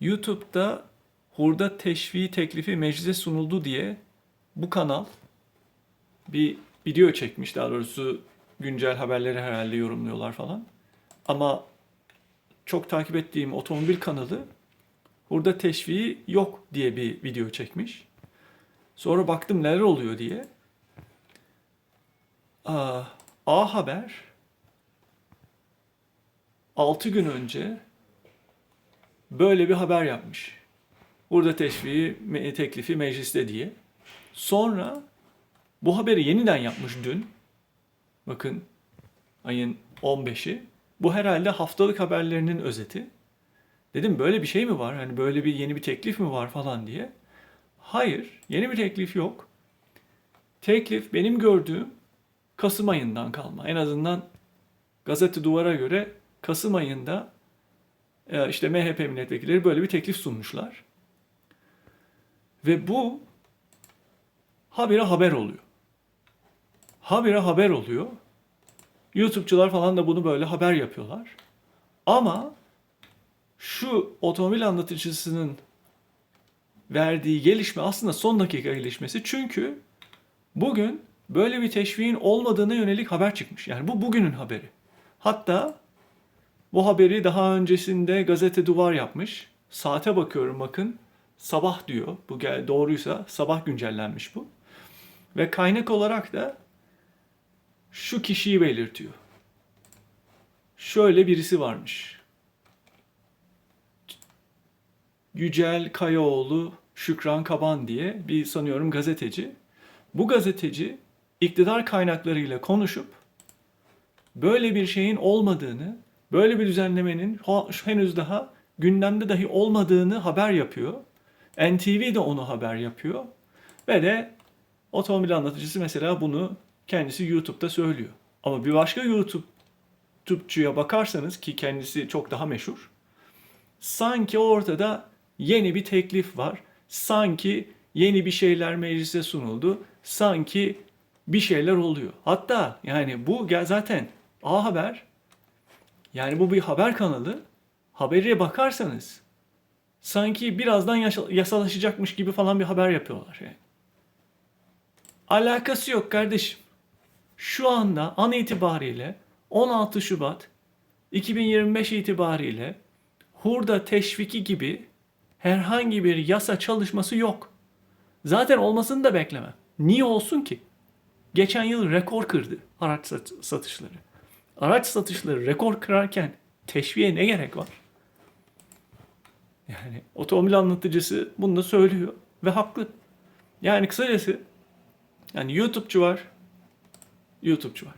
YouTube'da hurda teşviği teklifi meclise sunuldu diye bu kanal bir video çekmiş. Daha doğrusu güncel haberleri herhalde yorumluyorlar falan. Ama çok takip ettiğim otomobil kanalı hurda teşviği yok diye bir video çekmiş. Sonra baktım neler oluyor diye. Aa, A Haber 6 gün önce böyle bir haber yapmış. Burada teşviği teklifi mecliste diye. Sonra bu haberi yeniden yapmış dün. Bakın ayın 15'i. Bu herhalde haftalık haberlerinin özeti. Dedim böyle bir şey mi var? Hani böyle bir yeni bir teklif mi var falan diye. Hayır, yeni bir teklif yok. Teklif benim gördüğüm Kasım ayından kalma. En azından gazete duvara göre Kasım ayında işte MHP milletvekilleri böyle bir teklif sunmuşlar. Ve bu habire haber oluyor. Habire haber oluyor. YouTube'cular falan da bunu böyle haber yapıyorlar. Ama şu otomobil anlatıcısının verdiği gelişme aslında son dakika gelişmesi. Çünkü bugün böyle bir teşviğin olmadığına yönelik haber çıkmış. Yani bu bugünün haberi. Hatta bu haberi daha öncesinde gazete duvar yapmış. Saate bakıyorum bakın. Sabah diyor. Bu doğruysa sabah güncellenmiş bu. Ve kaynak olarak da şu kişiyi belirtiyor. Şöyle birisi varmış. Yücel Kayaoğlu Şükran Kaban diye bir sanıyorum gazeteci. Bu gazeteci iktidar kaynaklarıyla konuşup böyle bir şeyin olmadığını, böyle bir düzenlemenin henüz daha gündemde dahi olmadığını haber yapıyor. NTV de onu haber yapıyor. Ve de otomobil anlatıcısı mesela bunu kendisi YouTube'da söylüyor. Ama bir başka YouTube YouTube'cuya bakarsanız ki kendisi çok daha meşhur. Sanki ortada yeni bir teklif var. Sanki yeni bir şeyler meclise sunuldu. Sanki bir şeyler oluyor. Hatta yani bu zaten A Haber yani bu bir haber kanalı. Habere bakarsanız sanki birazdan yasalaşacakmış gibi falan bir haber yapıyorlar yani. Alakası yok kardeşim. Şu anda an itibariyle 16 Şubat 2025 itibariyle hurda teşviki gibi herhangi bir yasa çalışması yok. Zaten olmasını da beklemem. Niye olsun ki? Geçen yıl rekor kırdı araç sat- satışları. Araç satışları rekor kırarken teşviğe ne gerek var? Yani otomobil anlatıcısı bunu da söylüyor ve haklı. Yani kısacası yani YouTube'cu var, YouTube'cu var.